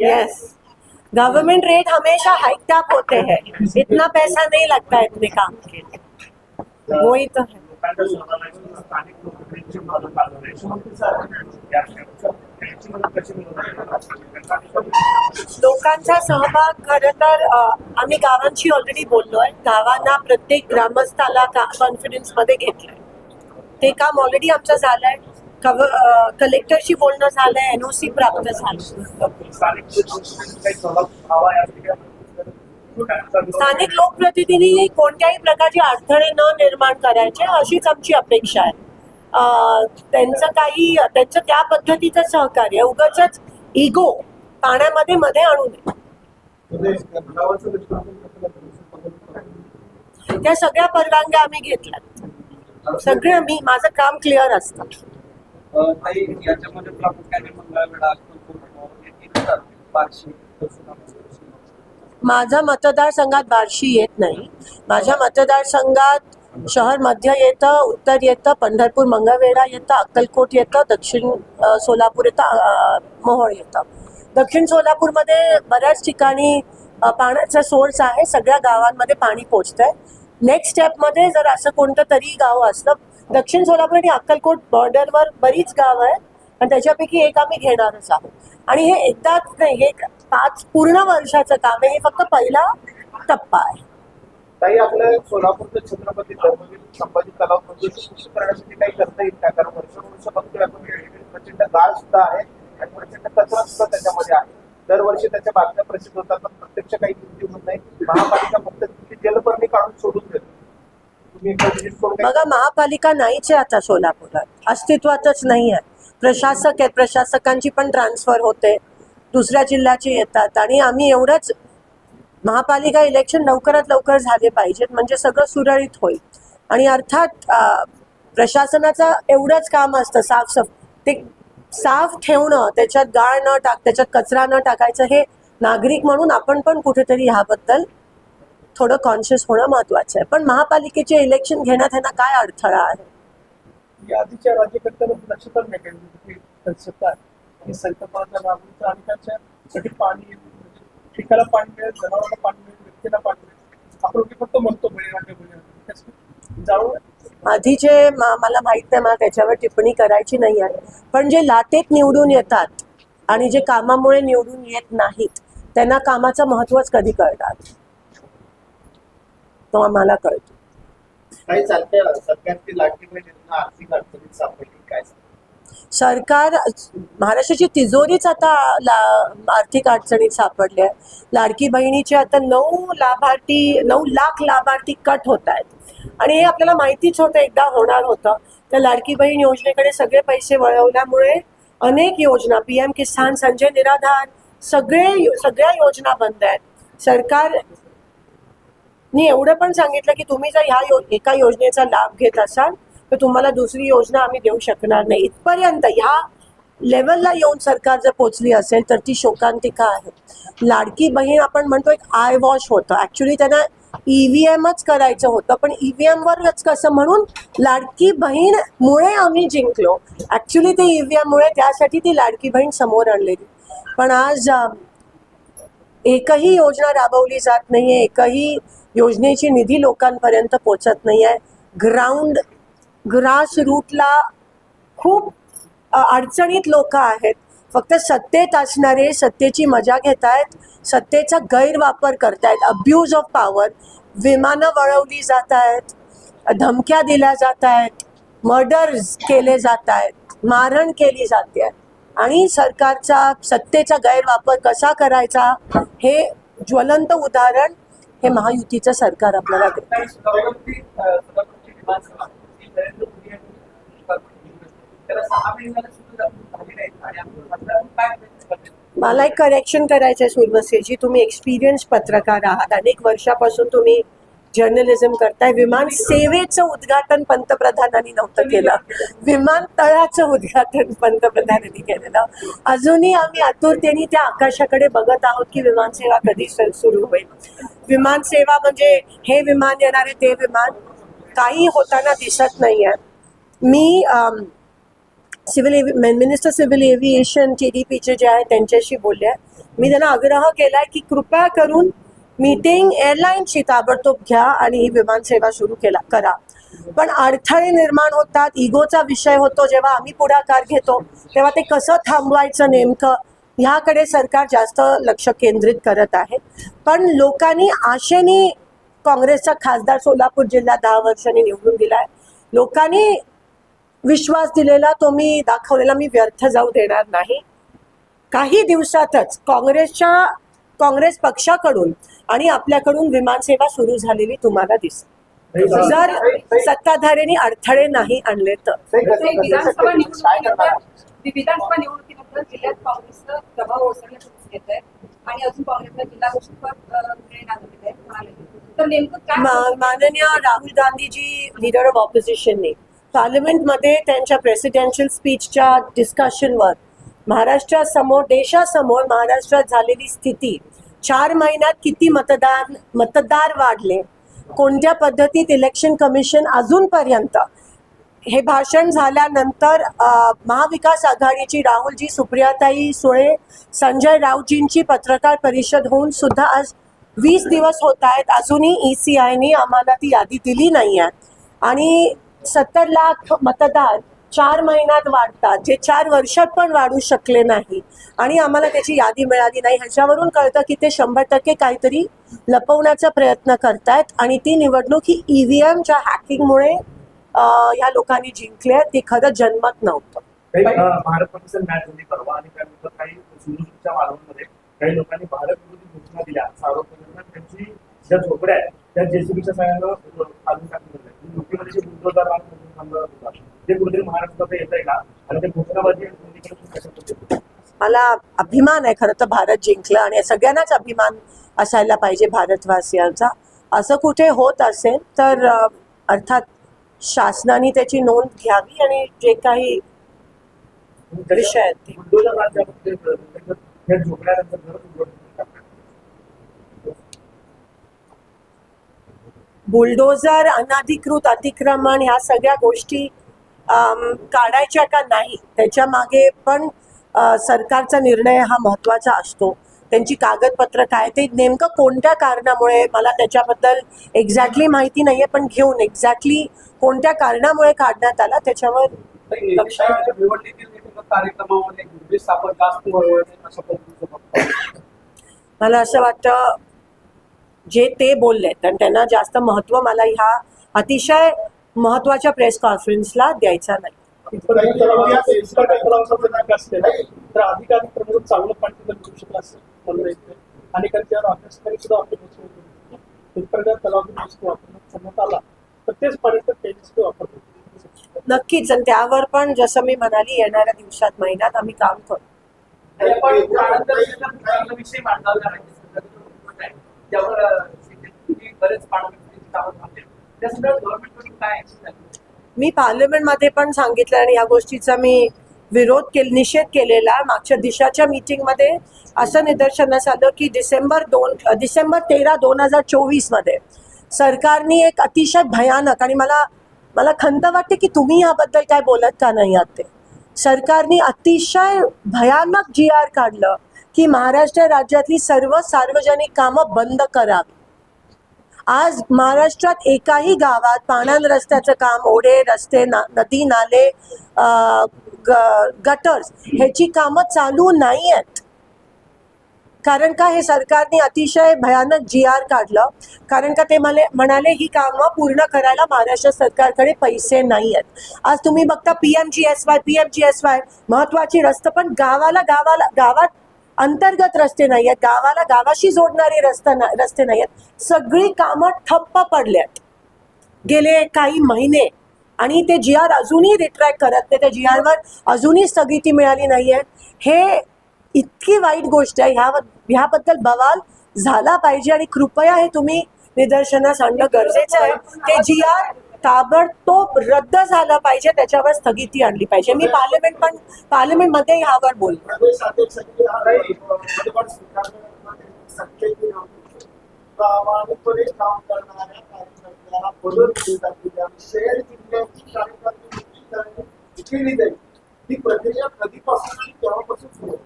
Yes government rate हमेशा hike up होते हैं। इतना पैसा नहीं लगता है इतने काम के लिए। वही तो है। लोकांचा सहभाग खरं तर आम्ही गावांशी ऑलरेडी बोललोय गावांना प्रत्येक ग्रामस्थाला कॉन्फिडन्समध्ये घेतलंय. ते काम ऑलरेडी आमचं झालंय. कलेक्टरशी बोलणं झालंय एनओसी प्राप्त झालं स्थानिक स्थानिक लोकप्रतिनिधी कोणत्याही प्रकारचे अडथळे न निर्माण करायचे अशीच आमची अपेक्षा आहे. त्यांचं काही त्यांचं त्या पद्धतीचं सहकार्य उगाच इगो पाण्यामध्ये मध्ये आणू नये. त्या सगळ्या परवानग्या आम्ही घेतल्या सगळे मी माझं काम क्लिअर असतं. काही याच्यामध्ये प्रामुख्याने मंगळवेढा बार्शी माझा मतदारसंघात बार्शी येत नाही. माझ्या मतदारसंघात शहर मध्य येतं उत्तर येतं पंढरपूर मंगळवेढा येतं अक्कलकोट येतं दक्षिण सोलापूर येतं मोहोळ येतं. दक्षिण सोलापूरमध्ये बऱ्याच ठिकाणी पाण्याचा सोर्स आहे सगळ्या गावांमध्ये पाणी पोचतंय नेक्स्ट स्टेपमध्ये जर असं कोणतं तरी गाव असलं दक्षिण सोलापूर आणि अक्कलकोट बॉर्डरवर बरीच गावं आहेत आणि त्याच्यापैकी एक आम्ही घेणारच आहोत. आणि हे एकदाच नाही हे पाच पूर्ण वर्षाचं काम आहे हे फक्त पहिला टप्पा आहे. ताई आपल्या सोलापूरचं छत्रपती संभाजी तलाव म्हणजे करण्यासाठी काही करता येईल का? कारण वर्षानुवर्ष बघतोय आपण प्रचंड गाळ सुद्धा आहे आणि प्रचंड कचरा सुद्धा त्याच्यामध्ये आहे. दरवर्षी त्याच्या बातम्या प्रसिद्ध होतात पण प्रत्यक्ष काही कृती होत नाही. महापालिका फक्त जलपर्णी काढून सोडून देते तुम्ही एकदा visit करून काही- बघा महापालिका नाहीच आहे आता सोलापुरात. अस्तित्वातच नाही आहे. प्रशासक आहेत प्रशासकांची पण ट्रान्सफर होते. दुसऱ्या जिल्ह्याचे येतात. आणि आम्ही एवढंच महापालिका इलेक्शन लवकरात लवकर झाले पाहिजेत. म्हणजे सगळं सुरळीत होईल. आणि अर्थात प्रशासनाचं एवढंच काम असतं साफसफ ते साफ ठेवणं त्याच्यात गाळ न टाक त्याच्यात कचरा न टाकायचं हे नागरिक म्हणून आपण पण कुठेतरी ह्याबद्दल थोडं कॉन्शियस होणं महत्वाचं आहे. पण महापालिकेचे इलेक्शन घेण्यात ह्यांना काय अडथळा आहे? या आधीच्या राज्यकर्त्यांना लक्षातच नाही काही की सरकार संकल्पना राबवून आणि त्याच्यासाठी पाणी पिकाला पाणी मिळेल जनावरांना पाणी मिळेल व्यक्तीला पाणी मिळेल. आपण ते फक्त म्हणतो बळीराजा बळीराजा त्यासाठी जाऊन आधीचे मा- मला माहीत नाही मला त्याच्यावर टिप्पणी करायची नाही आहे. पण जे लाटेत निवडून येतात आणि जे कामामुळे निवडून येत नाहीत त्यांना कामाचं महत्वच कधी कळणार? तो आम्हाला कळतो. आर्थिक अडचणीत सापडली काय सरकार महाराष्ट्राची तिजोरीच आता ला आर्थिक अडचणीत सापडली आहे. लाडकी बहिणीचे आता नऊ लाभार्थी नऊ लाख लाभार्थी कट होत आहेत. आणि हे आपल्याला माहितीच होतं एकदा होणार होतं. त्या लाडकी बहीण योजनेकडे सगळे पैसे वळवल्यामुळे अनेक योजना पी एम किसान संजय निराधार सगळे सगळ्या योजना बंद आहेत. सरकार मी एवढं पण सांगितलं की तुम्ही जर ह्या यो एका योजनेचा लाभ घेत असाल तर तुम्हाला दुसरी योजना आम्ही देऊ शकणार नाही. इथपर्यंत ह्या लेवलला येऊन सरकार जर पोचली असेल तर ती शोकांतिका आहे. लाडकी बहीण आपण म्हणतो एक आय वॉश होतं. ऍक्च्युली त्यांना ईव्हीएमच करायचं होतं पण ई व्ही एमवरच कसं म्हणून लाडकी बहीणमुळे आम्ही जिंकलो. ऍक्च्युली ते व्ही एममुळे त्यासाठी ती लाडकी बहीण समोर आणलेली. पण आज एकही योजना राबवली जात नाहीये एकही योजनेची निधी लोकांपर्यंत पोचत नाही आहे ग्राउंड ग्रास रूटला खूप अडचणीत लोक आहेत. फक्त सत्तेत असणारे सत्तेची मजा घेत आहेत सत्तेचा गैरवापर करतायत अब्यूज ऑफ पॉवर विमानं वळवली जात आहेत धमक्या दिल्या जात आहेत मर्डर्स केले जात आहेत मारहाण केली जाते. आहे आणि सरकारचा सत्तेचा गैरवापर कसा करायचा हे ज्वलंत उदाहरण हे महायुतीचं सरकार आपल्याला देतं. मला एक करेक्शन करायचं आहे सुरवसेजी. तुम्ही एक्सपिरियन्स पत्रकार आहात. अनेक वर्षापासून तुम्ही जर्नलिझम करताय. विमान सेवेचं उद्घाटन पंतप्रधानांनी नव्हतं केलं. विमानतळाचं उद्घाटन पंतप्रधानांनी केलेलं. अजूनही आम्ही आतुरतेने त्या आकाशाकडे बघत आहोत की विमानसेवा कधी सुरू होईल. विमानसेवा म्हणजे हे विमान येणारे ते विमान काही होताना दिसत नाही आहे मी civil minister civil aviation T D पीचे जे आहे त्यांच्याशी बोलले आहे. मी त्यांना आग्रह केलाय की कृपया करून मीटिंग एअरलाईनची ताबडतोब घ्या आणि ही विमानसेवा सुरू केला करा. पण अडथळे निर्माण होतात. इगोचा विषय होतो. जेव्हा आम्ही पुढाकार घेतो तेव्हा ते कसं थांबवायचं नेमकं? ह्याकडे सरकार जास्त लक्ष केंद्रित करत आहे. पण लोकांनी आशेने काँग्रेसचा खासदार सोलापूर जिल्ह्यात दहा वर्षांनी निवडून दिलाय. लोकांनी विश्वास दिलेला तो मी दाखवलेला मी व्यर्थ जाऊ देणार नाही. काही दिवसातच काँग्रेसच्या काँग्रेस पक्षाकडून आणि आपल्याकडून विमानसेवा सुरू झालेली तुम्हाला दिसेल जर सत्ताधाऱ्यांनी अडथळे नाही आणले तर? विधानसभा निवडणुकीनंतर जिल्ह्यात काँग्रेसचा प्रभाव ओसरला येत आहे. आणि अजून काँग्रेसला जिल्हा माननीय राहुल गांधीजी लिडर ऑफ ऑपोजिशनने पार्लमेंटमध्ये त्यांच्या प्रेसिडेन्शियल स्पीचच्या डिस्कशनवर महाराष्ट्रासमोर देशासमोर महाराष्ट्रात झालेली स्थिती. चार महिन्यात किती मतदान मतदार वाढले? कोणत्या पद्धतीत इलेक्शन कमिशन अजूनपर्यंत? हे भाषण झाल्यानंतर महाविकास आघाडीची राहुलजी सुप्रियाताई सुळे संजय राऊतजींची पत्रकार परिषद होऊन सुद्धा आज वीस दिवस होत आहेत. अजूनही ई सी आयने आम्हाला ती यादी दिली नाही आहे आणि सत्तर लाख मतदार चार महिन्यात वाढतात जे चार वर्षात पण वाढू शकले नाही. आणि आम्हाला त्याची यादी मिळाली नाही. ह्याच्यावरून कळतं की ते शंभर टक्के काहीतरी लपवण्याचा प्रयत्न करतायत आणि ती निवडणूक ही ई व्ही एमच्या हॅकिंगमुळे ह्या लोकांनी जिंकली आहे. ती खरं जन्मत नव्हतं. काही भारत पाकिस्तान मॅच झाली परवा आणि त्यानंतर काही सिंधुदुर्गच्या मालवणमध्ये काही लोकांनी भारत विरोधी घोषणा दिल्या. असा आरोप केल्यानंतर त्यांची ज्या झोपड्या आहेत त्या जेसीबीच्या सहाय्यानं काढून टाकल्या युपीमध्ये जे ते कुठेतरी महाराष्ट्रात येत आहे का आणि ते घोषणाबाजी मला अभिमान आहे खरं तर भारत जिंकलं आणि सगळ्यांनाच अभिमान असायला पाहिजे भारतवासियांचा. असं कुठे होत असेल तर अर्थात शासनाने त्याची नोंद घ्यावी आणि जे काही विषय बुलडोजर अनधिकृत अतिक्रमण ह्या सगळ्या गोष्टी काढायच्या का नाही त्याच्यामागे पण सरकारचा निर्णय हा महत्त्वाचा असतो त्यांची कागदपत्र काय ते नेमकं कोणत्या कारणामुळे मला त्याच्याबद्दल एक्झॅक्टली माहिती नाहीये पण घेऊन एक्झॅक्टली कोणत्या कारणामुळे काढण्यात आला त्याच्यावर. मला असं वाटतं जे ते बोलले तर त्यांना जास्त महत्त्व मला ह्या अतिशय महत्त्वाच्या प्रेस कॉन्फरन्सला द्यायचा नाही. नक्कीच आणि त्यावर पण जसं मी म्हणाली येणाऱ्या दिवसात महिन्यात आम्ही काम करू. विषय मांडला त्यावर बरेच मी पार्लमेंटमध्ये पण सांगितलं आणि या गोष्टीचा मी विरोध के निषेध केलेला मागच्या दिशाच्या मीटिंगमध्ये असं निदर्शनास आलं की डिसेंबर दोन डिसेंबर तेरा दोन हजार चोवीसमध्ये सरकारने एक अतिशय भयानक आणि मला मला खंत वाटते की तुम्ही याबद्दल काय बोलत का नाही आहात ते. सरकारने अतिशय भयानक जी आर काढलं की महाराष्ट्र राज्यातली सर्व सार्वजनिक कामं बंद करावी. आज महाराष्ट्रात एकाही गावात पाण्यान रस्त्याचं काम ओढे रस्ते ना नदी नाले ग- गटर्स ह्याची कामं चालू नाही आहेत कारण का हे सरकारने अतिशय भयानक जी आर काढलं. कारण का ते मला म्हणाले ही कामं पूर्ण करायला महाराष्ट्र सरकारकडे पैसे नाही आहेत आज तुम्ही बघता P M G S Y P M G S Y महत्वाची रस्ते पण गावाला गावाला गावात अंतर्गत रस्ते नाही आहेत. गावाला गावाशी जोडणारे रस्ता ना रस्ते नाही आहेत. सगळी कामं ठप्प पडल्यात. गेले काही महिने आणि ते जी आर अजूनही रिट्रॅक्ट करत नाही. त्या जी आरवर अजूनही स्थगिती मिळाली नाही आहे हे इतकी वाईट गोष्ट आहे. ह्या ह्याबद्दल बवाल झाला पाहिजे आणि कृपया हे तुम्ही निदर्शनास आणणं गरजेचं आहे. ते जी आर ताबडतोब रद्द झालं पाहिजे त्याच्यावर स्थगिती आणली पाहिजे. मी पार्लमेंट पण पार्लमेंटमध्ये यावर बोल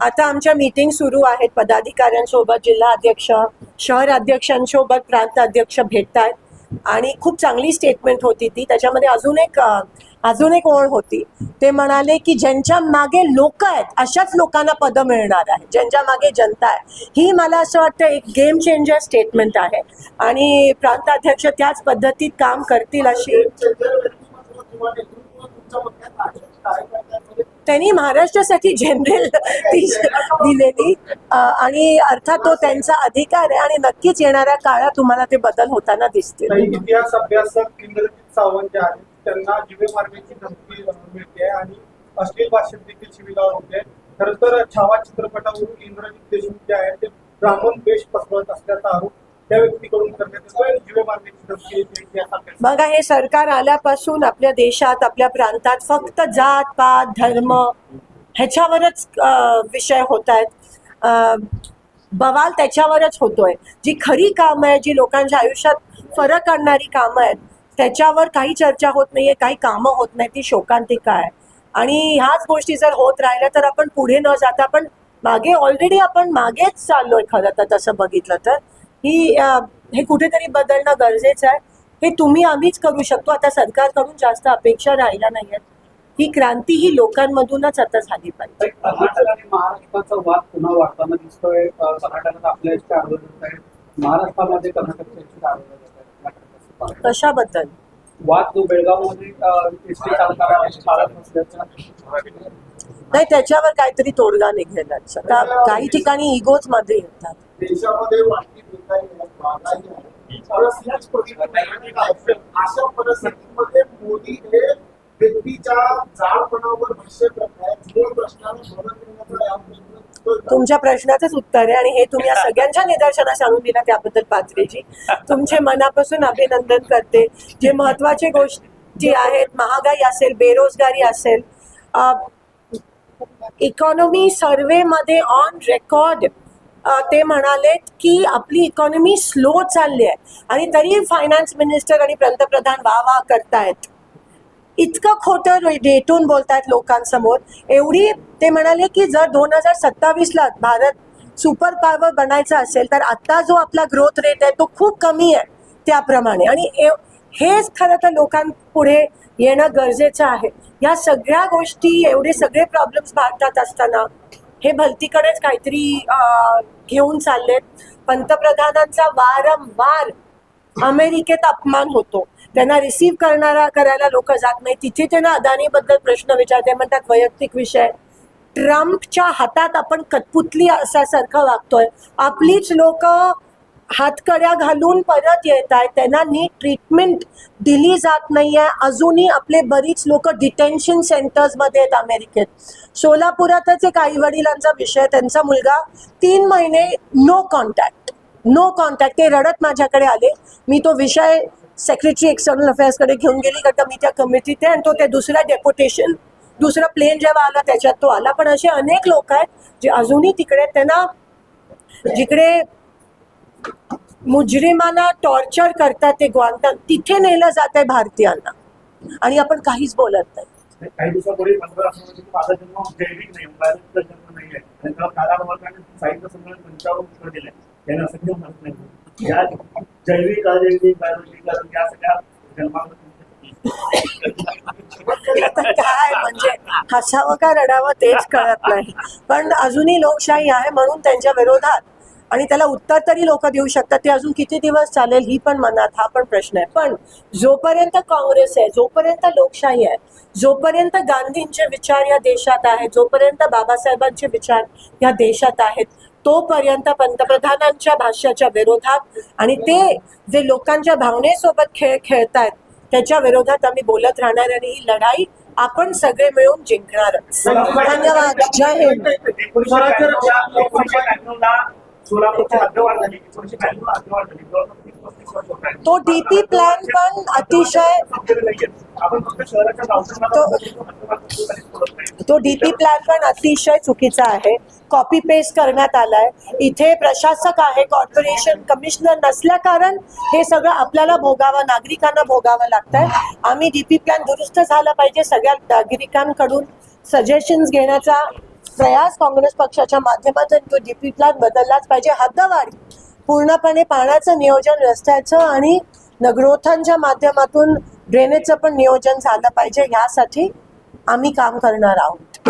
आता आमच्या मीटिंग सुरू आहेत. पदाधिकाऱ्यांसोबत जिल्हा अध्यक्ष शहर अध्यक्षांसोबत प्रांत अध्यक्ष भेटतात आणि खूप चांगली स्टेटमेंट होती ती. त्याच्यामध्ये अजून एक अजून एक ओळ होती. ते म्हणाले की ज्यांच्या मागे लोक आहेत अशाच लोकांना पदं मिळणार आहे ज्यांच्या मागे जनता आहे. ही मला असं वाटतं एक गेम चेंजर स्टेटमेंट आहे. आणि प्रांताध्यक्ष त्याच पद्धतीत काम करतील अशी त्यांनी महाराष्ट्रासाठी जनरल ती दिलेली. आणि अर्थात तो त्यांचा अधिकार आहे आणि नक्कीच येणाऱ्या काळात तुम्हाला ते बदल होताना दिसतील. इतिहास अभ्यासक इंद्रजित सावंत जे आहेत त्यांना जीवे मार्गाची धमकी मिळते आणि अश्लील भाषेत देखील शिवीगाळ होते. खरं तर छावा चित्रपटावरून इंद्रजित देशमुख जे आहेत ते ब्राह्मण देश पसरवत असल्याचा आरोप त्या व्यक्तीकडून करण्यात येतो आणि धमकी बघा हे सरकार आल्यापासून आपल्या देशात आपल्या प्रांतात फक्त जात पात धर्म ह्याच्यावरच विषय होत आहेत बवाल त्याच्यावरच होतोय. जी खरी कामं आहे जी लोकांच्या आयुष्यात फरक आणणारी कामं आहेत त्याच्यावर काही चर्चा होत नाहीये काही कामं होत नाही ती शोकांतिका आहे. आणि ह्याच गोष्टी जर होत राहिल्या तर आपण पुढे न जाता आपण मागे ऑलरेडी आपण मागेच चाललोय खरं तर तसं बघितलं तर. ही हे कुठेतरी बदलणं गरजेचं आहे. हे तुम्ही आम्हीच करू शकतो. आता सरकारकडून जास्त अपेक्षा राहिल्या नाही आहेत ही क्रांती ही लोकांमधूनच आता झाली पाहिजे. कर्नाटक आणि महाराष्ट्राचा वाद पुन्हा वाढताना दिसतोय. अं, कर्नाटकात आपल्या इथे आंदोलन होत आहे. महाराष्ट्रामध्ये कर्नाटकच्या इथे. कशाबद्दल? वाद जो बेळगावमध्ये नाही त्याच्यावर काहीतरी तोडगा निघेलच आता काही ठिकाणी इगोच मध्ये येतात. देशामध्ये वाढती बेकारी आहे महागाई आहे. परिस्थितीच परिस्थिती अशा परिस्थितीमध्ये मोदी हे व्यक्तीच्या जाडपणावर भाष्य करत आहेत. मूळ प्रश्नाला भरून देण्याचा प्रश्न तुमच्या प्रश्नाचंच उत्तर आहे आणि हे तुम्ही या सगळ्यांच्या निदर्शनास आणून दिलं त्याबद्दल पात्रेजी. तुमचे मनापासून अभिनंदन करते. जे महत्त्वाचे गोष्टी आहेत महागाई असेल बेरोजगारी असेल इकॉनॉमी सर्वेमध्ये ऑन रेकॉर्ड ते म्हणालेत की आपली इकॉनॉमी स्लो चालली आहे आणि तरी फायनान्स मिनिस्टर आणि पंतप्रधान वा वा करतायत. इतकं खोटं रेटून बोलतायत लोकांसमोर. एवढी ते म्हणाले की जर दोन हजार सत्तावीसला भारत सुपर पॉवर बनायचा असेल तर आता जो आपला ग्रोथ रेट आहे तो खूप कमी आहे त्याप्रमाणे. आणि हेच खरं तर लोकांपुढे येणं गरजेचं आहे. या सगळ्या गोष्टी एवढे सगळे प्रॉब्लेम्स भारतात असताना हे भलतीकडेच काहीतरी घेऊन चाललेत. पंतप्रधानांचा वारंवार अमेरिकेत अपमान होतो. त्यांना रिसीव्ह करणारा करायला लोक जात नाही तिथे त्यांना अदानीबद्दल प्रश्न विचारते. म्हणतात वैयक्तिक विषय. ट्रम्पच्या हातात आपण कटपुतली असासारखं वागतोय. आपलीच लोक हातकड्या घालून परत येत आहेत. त्यांना नीट ट्रीटमेंट दिली जात नाही आहे अजूनही आपले बरीच लोक डिटेन्शन सेंटर्समध्ये आहेत अमेरिकेत. सोलापुरातच एक आई वडिलांचा विषय त्यांचा मुलगा तीन महिने नो कॉन्टॅक्ट नो कॉन्टॅक्ट ते रडत माझ्याकडे आले. मी तो विषय सेक्रेटरी एक्सटर्नल अफेअर्सकडे घेऊन गेली कारण का मी त्या कमिटीत आहे आणि तो ते दुसऱ्या डेप्युटेशन दुसरं प्लेन जेव्हा आला त्याच्यात तो आला. पण असे अनेक लोक आहेत जे अजूनही तिकडे त्यांना जिकडे मुजरिमांना टॉर्चर करतात ते ग्वांता तिथे नेलं जात आहे भारतीयांना. आणि आपण काहीच बोलत नाही. काही दिवसापूर्वी पंतप्रधान म्हणाले की माझा जन्म जैविक नाही बायोलॉजिकल जन्म नाही आहे आणि त्याला कालावर्गाने साहित्य संमेलन पंचावन्न उत्तर दिलंय त्याने असं घेऊन म्हणत नाही. या जैविक अजैविक बायोलॉजिकल या सगळ्या जन्मामध्ये आता काय म्हणजे हसावं का रडावं तेच कळत नाही. पण अजूनही लोकशाही आहे म्हणून त्यांच्या विरोधात आणि त्याला उत्तर तरी लोक देऊ शकतात. ते अजून किती दिवस चालेल ही पण मनात हा पण प्रश्न आहे. पण जोपर्यंत काँग्रेस आहे जोपर्यंत लोकशाही आहे जोपर्यंत गांधींचे विचार या देशात आहेत जोपर्यंत बाबासाहेबांचे विचार या देशात आहेत तोपर्यंत पंतप्रधानांच्या भाष्याच्या विरोधात आणि ते जे लोकांच्या भावनेसोबत खेळ खेळतायत त्याच्या विरोधात आम्ही बोलत राहणार आणि ही लढाई आपण सगळे मिळून जिंकणार धन्यवाद. जय हिंद. सोलापूरची झाली झाली. जवळपास. तो डीपी प्लॅन पण अतिशय. आपण फक्त शहराच्या तो डीपी प्लॅन पण अतिशय चुकीचा आहे. कॉपी पेस्ट करण्यात आलाय. इथे प्रशासक आहे कॉर्पोरेशन कमिशनर नसल्या कारण हे सगळं आपल्याला भोगावं नागरिकांना भोगावं लागतंय. आम्ही डीपी प्लॅन दुरुस्त झाला पाहिजे सगळ्या नागरिकांकडून सजेशन्स घेण्याचा प्रयास काँग्रेस पक्षाच्या माध्यमातून तो डीपी प्लॅन बदललाच पाहिजे. हद्दवाढ. पूर्णपणे पाण्याचं नियोजन रस्त्याचं आणि नगरोथांच्या माध्यमातून ड्रेनेजचं पण नियोजन झालं पाहिजे. यासाठी आम्ही काम करणार आहोत.